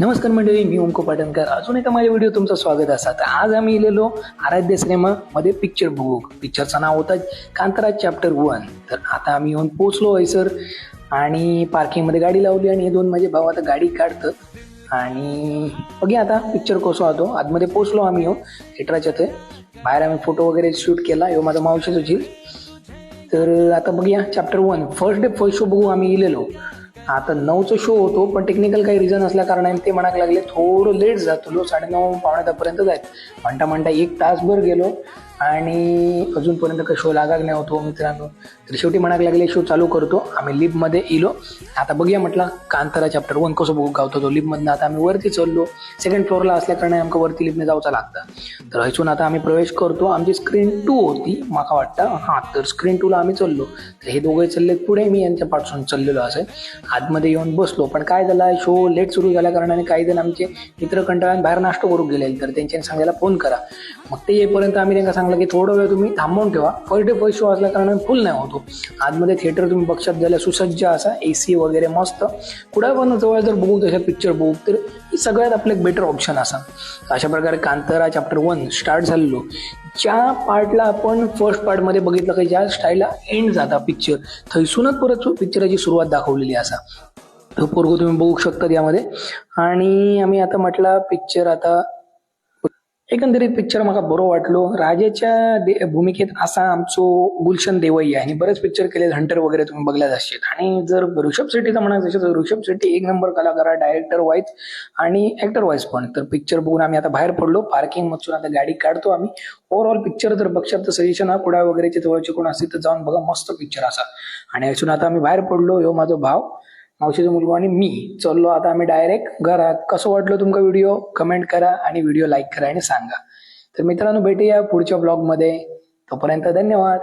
नमस्कार मंडळी मी ओमको पाटणकर. अजून एका माझ्या व्हिडिओ तुमचं स्वागत असा तर आज आम्ही इलेलो आराध्य सिनेमा मध्ये पिक्चर बघू. पिक्चरचं नाव होतं कांतराज चॅप्टर वन तर आता आम्ही येऊन पोचलो आहे सर आणि पार्किंगमध्ये गाडी लावली आणि हे दोन माझे भाऊ आता गाडी काढतं आणि बघूया आता पिक्चर कसो होतो. आतमध्ये पोचलो आम्ही येऊन थिएटराच्या ते बाहेर आम्ही फोटो वगैरे शूट केला. हो माझा मावशीचं झील तर आता बघूया chapter one first day first show बघू आम्ही इलेलो. आता नऊचा शो होतो पण टेक्निकल काही रिझन असल्या कारणाने ते म्हणायला लागले थोडं लेट जातो साडेनऊ पावणे दहापर्यंत जायचं म्हणता म्हणता एक तासभर गेलो. आणि अजूनपर्यंत काही शो लागाक नाही होतो मित्रांनो तर शेवटी म्हणायला लागले शो चालू करतो. आम्ही लिपमध्ये इलो. आता बघूया म्हटलं कांतारा चॅप्टर वन कसं बघू गावतो तो लिपमधनं आता आम्ही वरती चढलो सेकंड फ्लोअरला असल्या कारणाने आमका वरती लिपने जाऊचा लागतं. तर हयसून आता आम्ही प्रवेश करतो. आमची स्क्रीन टू होती माका वाटतं. हां तर स्क्रीन टूला आम्ही चललो. तर हे दोघे चलले पुढे मी यांच्या पाठसून चाललेलो असं. आतमध्ये येऊन बसलो. पण काय झालं शो लेट सुरू झाल्या कारणाने काही जण आमचे मित्र कंटाळून बाहेर नाश्ता करून गेले तर त्यांच्यानी सांगायला फोन करा. मग ते येईपर्यंत आम्ही त्यांना सांगलं की थोडं वेळ तुम्ही थांबवून ठेवा. फर्स्ट डे फर्स्ट शो असल्या कारणाने फुल नाही होतो. आतमध्ये थिएटर तुम्ही बक्षात झाल्या सुसज्ज असा ए सी वगैरे मस्त. कुठं पण जवळ जर बघू तशा पिक्चर बघू तर सगळ्यात आपलं एक बेटर ऑप्शन असा. अशा प्रकारे कांतारा चॅप्टर वन स्टार्ट झालेलो. ज्या पार्टला आपण फर्स्ट पार्टमध्ये बघितलं की ज्या स्टाईलला एंड जाता पिक्चर थैसूनच परत पिक्चराची सुरुवात दाखवलेली असा. तो पोरगो तुम्ही बघू शकता यामध्ये. आणि आम्ही आता म्हटलं पिक्चर आता एकंदरीत पिक्चर मला बरं वाटलो. राजाच्या भूमिकेत असा आमचो गुलशन देवई आहे. आणि बरेच पिक्चर केले हंटर वगैरे तुम्ही बघल्याच असतील आणि जर ऋषभ शेट्टीचा म्हणायचं असेल तर ऋषभ शेट्टी एक नंबर कलाकार डायरेक्टर वाईज आणि ऍक्टर वाईज पण. तर पिक्चर बघून आम्ही आता बाहेर पडलो. पार्किंग मधून आता गाडी काढतो आम्ही. ओव्हरऑल पिक्चर जर बघशात तर सजेशन हा कुडा वगैरेचे जवळचे कोण असतील तर जाऊन बघा. मस्त पिक्चर असा. आणि यातून आता आम्ही बाहेर पडलो. ह्यो माझा भाव. मावशीचा मुलगा आणि मी चाललो. आता आम्ही डायरेक्ट घरात. कसं वाटलं तुमका व्हिडिओ कमेंट करा आणि व्हिडिओ लाईक करा आणि सांगा. तर मित्रांनो भेटूया पुढच्या ब्लॉगमध्ये तोपर्यंत धन्यवाद.